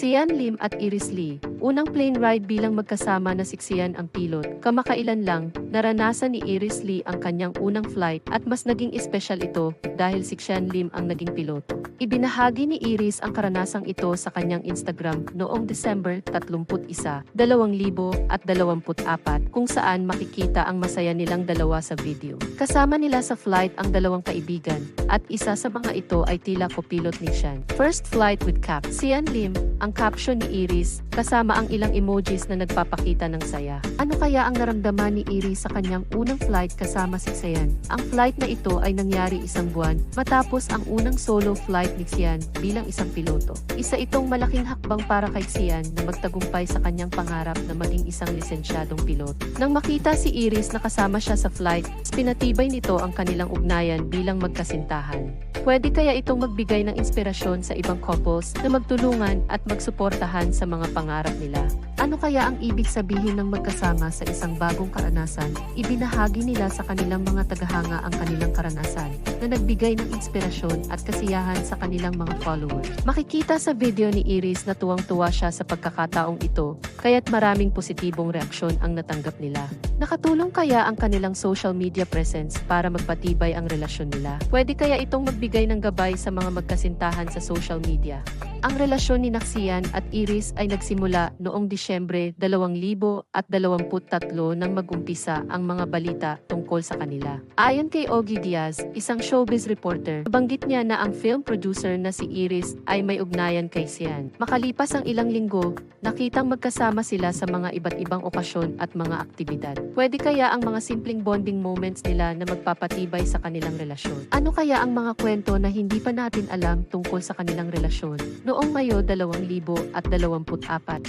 Sian Lim at Iris Lee, unang plane ride bilang magkasama na siksiyan ang pilot. Kamakailan lang, naranasan ni Iris Lee ang kanyang unang flight at mas naging espesyal ito dahil si Sian Lim ang naging piloto. Ibinahagi ni Iris ang karanasang ito sa kanyang Instagram noong December 31, 2024 kung saan makikita ang masaya nilang dalawa sa video. Kasama nila sa flight ang dalawang kaibigan at isa sa mga ito ay tila kopilot ni Sian. First flight with Cap. Sian Lim, ang caption ni Iris, kasama ang ilang emojis na nagpapakita ng saya. Ano kaya ang naramdaman ni Iris sa kanyang unang flight kasama si Sian? Ang flight na ito ay nangyari isang buwan matapos ang unang solo flight ni Sian bilang isang piloto. Isa itong malaking hakbang para kay Sian na magtagumpay sa kanyang pangarap na maging isang lisensyadong piloto. Nang makita si Iris na kasama siya sa flight, pinatibay nito ang kanilang ugnayan bilang magkasintahan. Pwede kaya itong magbigay ng inspirasyon sa ibang couples na magtulungan at magsuportahan sa mga pangarap nila. Ano kaya ang ibig sabihin ng magkasama sa isang bagong karanasan? Ibinahagi nila sa kanilang mga tagahanga ang kanilang karanasan na nagbigay ng inspirasyon at kasiyahan sa kanilang mga followers. Makikita sa video ni Iris na tuwang-tuwa siya sa pagkakataong ito, kaya't maraming positibong reaksyon ang natanggap nila. Nakatulong kaya ang kanilang social media presence para magpatibay ang relasyon nila? Pwede kaya itong magbigay ng gabay sa mga magkasintahan sa social media? Ang relasyon ni Naxian at Iris ay nagsimula noong Disyembre 2023 nang mag-umpisa ang mga balita tungkol sa kanila. Ayon kay Ogie Diaz, isang showbiz reporter, banggit niya na ang film producer na si Iris ay may ugnayan kay Sian. Makalipas ang ilang linggo, nakitang magkasama sila sa mga iba't ibang okasyon at mga aktibidad. Pwede kaya ang mga simpleng bonding moments nila na magpapatibay sa kanilang relasyon? Ano kaya ang mga kwento na hindi pa natin alam tungkol sa kanilang relasyon? Noong Mayo 2024,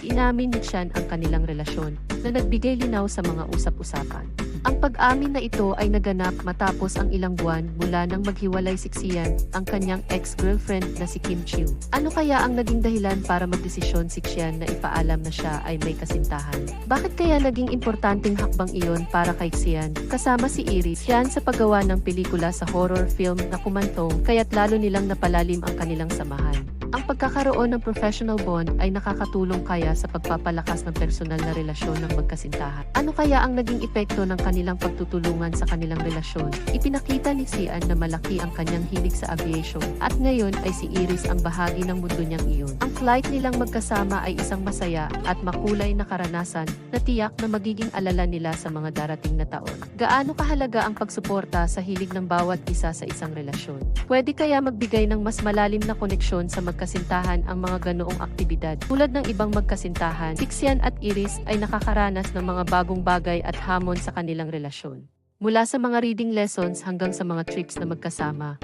inamin ni Chan ang kanilang relasyon na nagbigay linaw sa mga usap-usapan. Ang pag-amin na ito ay naganap matapos ang ilang buwan mula nang maghiwalay siksiyan ang kanyang ex-girlfriend na si Kim Chiu. Ano kaya ang naging dahilan para magdesisyon si Xian na ipaalam na siya ay may kasintahan? Bakit kaya naging importanteng hakbang iyon para kay Xian? Kasama si Iris, Xian sa paggawa ng pelikula sa horror film na kumantong kaya't lalo nilang napalalim ang kanilang samahan. Ang pagkakaroon ng professional bond ay nakakatulong kaya sa pagpapalakas ng personal na relasyon ng magkasintahan. Ano kaya ang naging epekto ng kanilang pagtutulungan sa kanilang relasyon? Ipinakita ni Sian na malaki ang kanyang hilig sa aviation at ngayon ay si Iris ang bahagi ng mundo niyang iyon. Ang flight nilang magkasama ay isang masaya at makulay na karanasan na tiyak na magiging alala nila sa mga darating na taon. Gaano kahalaga ang pagsuporta sa hilig ng bawat isa sa isang relasyon? Pwede kaya magbigay ng mas malalim na koneksyon sa magkasintahan ang mga ganoong aktibidad. Tulad ng ibang magkasintahan, Sixian at Iris ay nakakaranas ng mga bagong bagay at hamon sa kanilang relasyon. Mula sa mga reading lessons hanggang sa mga trips na magkasama,